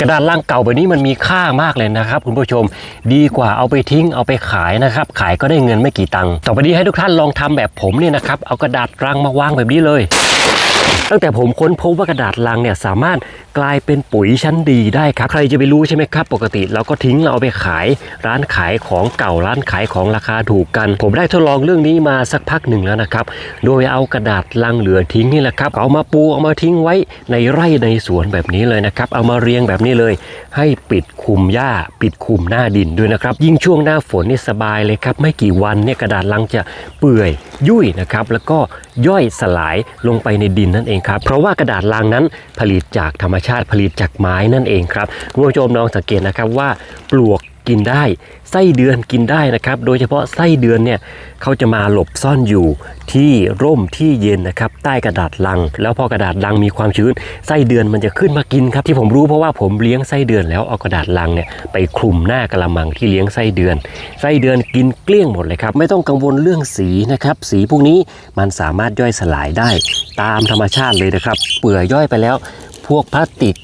กระดาษลังเก่าแบบนี้มันมีค่ามากเลยนะครับ คุณผู้ชมดีกว่าเอาไปทิ้งเอาไปขายนะครับ ขายก็ได้เงินไม่กี่ตังค์ต่อไปนี้ให้ทุกท่านลองทำแบบผมเนี่ยนะครับ เอากระดาษลังมาวางแบบนี้เลย ตั้งแต่ผมค้นพบว่ากระดาษลังเนี่ยสามารถกลายเป็นปุ๋ยชั้นดีได้ครับ ใครจะไปรู้ใช่ไหมครับ ปกติเราก็ทิ้งเราเอาไปขายร้านขายของเก่าร้านขายของราคาถูกกัน ผมได้ทดลองเรื่องนี้มาสักพักหนึ่งแล้วนะครับ โดยเอากระดาษลังเหลือทิ้งนี่แหละครับ เอามาปูเอามาทิ้งไว้ในไร่ในสวนแบบนี้เลยนะครับ เอามาเรียงแบบนี้เลย ให้ปิดคุมหญ้า ปิดคุมหน้าดินด้วยนะครับ ยิ่งช่วงหน้าฝนนี่สบายเลยครับ ไม่กี่วันเนี่ยกระดาษลังจะเปื่อยยุ่ยนะครับ แล้วก็ย่อยสลายลงไปในดินนั่นเองครับ เพราะว่ากระดาษลังนั้นผลิตจากธรรมชาติผลิตจากไม้นั่นเองครับคุณผู้ชมลองสังเกตนะครับว่าปลวก กินได้ไส้เดือนกินได้นะครับ โดยเฉพาะไส้เดือนเนี่ยเขาจะมาหลบซ่อนอยู่ที่ร่มที่เย็นนะครับ ใต้กระดาษลัง แล้วพอกระดาษลังมีความชื้นไส้เดือนมันจะขึ้นมากินครับที่ผมรู้เพราะว่าผมเลี้ยงไส้เดือนแล้วเอากระดาษลังเนี่ยไปคลุมหน้ากระมังที่เลี้ยงไส้เดือน ไส้เดือนกินเกลี้ยงหมดเลยครับ ไม่ต้องกังวลเรื่องสีนะครับ สีพวกนี้มันสามารถย่อยสลายได้ ตามธรรมชาติเลยนะครับ เปื่อยย่อยไปแล้ว พวกพลาสติก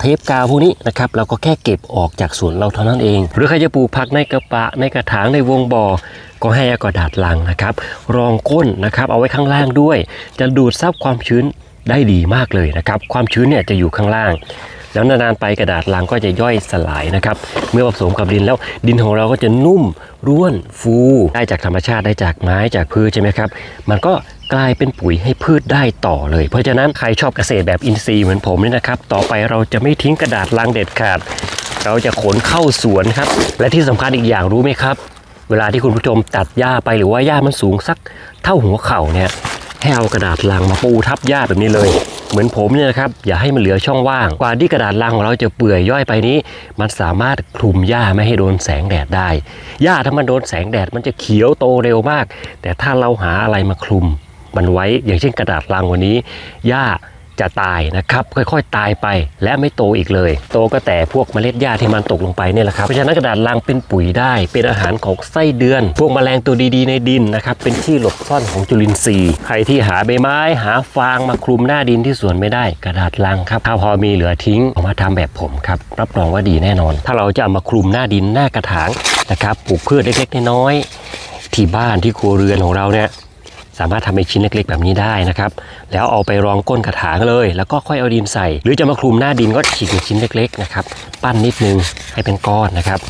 เทปกาวพวกนี้นะครับเราก็แค่เก็บออกจากสวนเราเท่านั้นเอง หรือใครจะปลูกผักในกระปะในกระถางในวงบ่อก็ให้อากระดาษลังนะครับ รองก้นนะครับเอาไว้ข้างล่างด้วย จะดูดซับความชื้นได้ดีมากเลยนะครับ ความชื้นเนี่ยจะอยู่ข้างล่าง แล้วนานๆไปกระดาษลังก็จะย่อยสลายนะครับ เมื่อผสมกับดินแล้วดินของเราก็จะนุ่มร่วนฟูได้จากธรรมชาติได้จากไม้จากพืชใช่ไหมครับ มันก็กลายเป็นปุ๋ยให้พืชได้ต่อเลย เพราะฉะนั้นใครชอบเกษตรแบบอินทรีย์เหมือนผมเนี่ยนะครับ ต่อไปเราจะไม่ทิ้งกระดาษลังเด็ดขาด เราจะขนเข้าสวนครับ และที่สำคัญอีกอย่างรู้ไหมครับ เวลาที่คุณผู้ชมตัดหญ้าไปหรือว่าหญ้ามันสูงสักเท่าหัวเข่าเนี่ยให้เอากระดาษลังมาปูทับหญ้าแบบนี้เลย เหมือนผมเนี่ยนะครับอย่าให้มันเหลือช่องว่าง กว่าที่กระดาษลังของเราจะเปื่อยย่อยไปนี้ มันสามารถคลุมหญ้าไม่ให้โดนแสงแดดได้หญ้าถ้ามันโดนแสงแดดมันจะเขียวโตเร็วมาก แต่ถ้าเราหาอะไรมาคลุมมันไว้อย่างเช่นกระดาษลังวันนี้หญ้า จะตายนะครับ ค่อยๆ ตายไปและไม่โตอีกเลย โตก็แต่พวกเมล็ดหญ้าที่มันตกลงไปเนี่ยแหละครับเพราะฉะนั้นกระดาษลังเป็นปุ๋ยได้ เป็นอาหารของไส้เดือน พวกแมลงตัวดีๆในดินนะครับเป็นที่หลบซ่อนของจุลินทรีย์ใครที่หาใบไม้หาฟางมาคลุมหน้าดินที่สวนไม่ได้ กระดาษลังครับถ้าพอมีเหลือทิ้งเอามาทำแบบผมครับรับรองว่าดีแน่นอน ถ้าเราจะเอามาคลุมหน้าดินหน้ากระถางนะครับปลูกพืชเล็กๆน้อยๆที่บ้านที่ครัวเรือนของเราเนี่ย สามารถทำเป็นชิ้นเล็กๆ แบบนี้ได้นะครับ แล้วเอาไปรองก้นกระถางเลย แล้วก็ค่อยเอาดินใส่ หรือจะมาคลุมหน้าดินก็ฉีกเป็นชิ้นเล็กๆนะครับ ปั้นนิดนึงให้เป็นก้อนนะครับ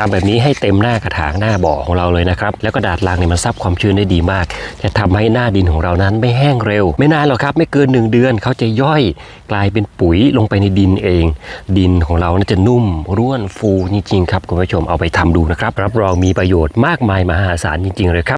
ทำแบบนี้ให้เต็มหน้ากระถางหน้าบ่อของเราเลยนะครับ แล้วก็ดาดลางเนี่ยมันซับความชื้นได้ดีมาก จะทำให้หน้าดินของเรานั้นไม่แห้งเร็ว ไม่นานหรอกครับ ไม่เกิน 1 เดือนเขาจะย่อยกลายเป็นปุ๋ยลงไปในดินเอง ดินของเราน่าจะนุ่มร่วนฟูจริงๆครับคุณผู้ชมเอาไปทำดูนะครับ รับรองมีประโยชน์มากมายมหาศาลจริงๆเลยครับ